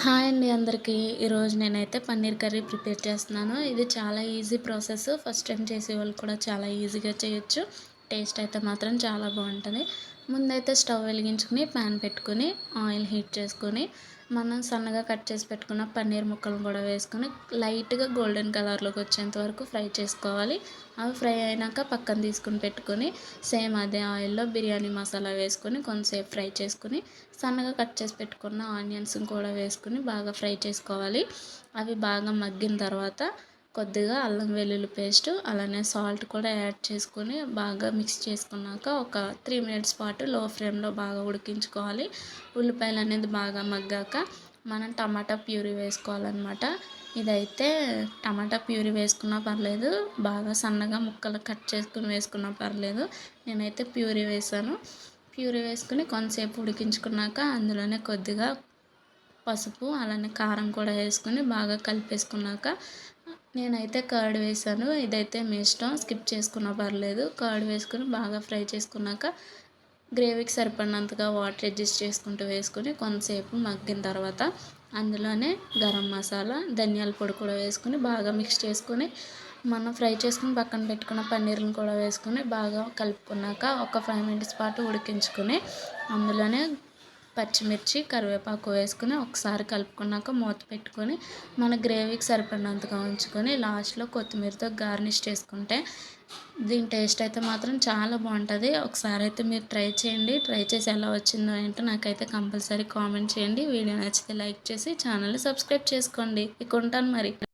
Hi అండి అందరికీ. ఈరోజు నేనైతే పన్నీర్ కర్రీ ప్రిపేర్ చేస్తున్నాను. ఇది చాలా ఈజీ ప్రాసెస్. ఫస్ట్ టైం చేసే వాళ్ళు కూడా చాలా ఈజీగా చేయొచ్చు. టేస్ట్ అయితే మాత్రం చాలా బాగుంటుంది. ముందైతే స్టవ్ వెలిగించుకుని ప్యాన్ పెట్టుకుని ఆయిల్ హీట్ చేసుకొని మనం సన్నగా కట్ చేసి పెట్టుకున్న పన్నీర్ ముక్కలను కూడా వేసుకొని లైట్గా గోల్డెన్ కలర్లోకి వచ్చేంత వరకు ఫ్రై చేసుకోవాలి. అవి ఫ్రై అయినాక పక్కన తీసుకుని పెట్టుకొని సేమ్ అదే ఆయిల్లో బిర్యానీ మసాలా వేసుకొని కొంతసేపు ఫ్రై చేసుకుని సన్నగా కట్ చేసి పెట్టుకున్న ఆనియన్స్ కూడా వేసుకుని బాగా ఫ్రై చేసుకోవాలి. అవి బాగా మగ్గిన తర్వాత కొద్దిగా అల్లం వెల్లుల్లి పేస్ట్ అలానే సాల్ట్ కూడా యాడ్ చేసుకొని బాగా మిక్స్ చేసుకున్నాక ఒక త్రీ మినిట్స్ పాటు లో ఫ్లేమ్లో బాగా ఉడికించుకోవాలి. ఉల్లిపాయలు అనేది బాగా మగ్గాక మనం టమాటా ప్యూరీ వేసుకోవాలన్నమాట. ఇదైతే టమాటా ప్యూరీ వేసుకున్నా పర్లేదు బాగా సన్నగా ముక్కలు కట్ చేసుకుని వేసుకున్నా పర్లేదు. నేనైతే ప్యూరీ వేసాను. ప్యూరీ వేసుకుని కొంతసేపు ఉడికించుకున్నాక అందులోనే కొద్దిగా పసుపు అలానే కారం కూడా వేసుకుని బాగా కలిపేసుకున్నాక నేనైతే కర్డ్ వేసాను. ఇదైతే మీ ఇష్టం. స్కిప్ చేసుకున్నా పర్లేదు. కర్డ్ వేసుకుని బాగా ఫ్రై చేసుకున్నాక గ్రేవీకి సరిపడినంతగా వాటర్ అడ్జస్ట్ చేసుకుంటూ వేసుకొని కొంతసేపు మగ్గిన తర్వాత అందులోనే గరం మసాలా ధనియాల పొడి కూడా వేసుకుని బాగా మిక్స్ చేసుకొని మనం ఫ్రై చేసుకుని పక్కన పెట్టుకున్న పన్నీర్ని కూడా వేసుకొని బాగా కలుపుకున్నాక ఒక ఫైవ్ మినిట్స్ పాటు ఉడికించుకొని అందులోనే పచ్చిమిర్చి కరివేపాకు వేసుకుని ఒకసారి కలుపుకున్నాక మూత పెట్టుకొని మన గ్రేవీకి సరిపడినంతగా ఉంచుకొని లాస్ట్లో కొత్తిమీరతో గార్నిష్ చేసుకుంటే దీని టేస్ట్ అయితే మాత్రం చాలా బాగుంటుంది. ఒకసారి అయితే మీరు ట్రై చేయండి. ట్రై చేసి ఎలా వచ్చిందో ఏంటో నాకైతే కంపల్సరీ కామెంట్ చేయండి. వీడియో నచ్చితే లైక్ చేసి ఛానల్ని సబ్స్క్రైబ్ చేసుకోండి. ఇక ఉంటాను మరి.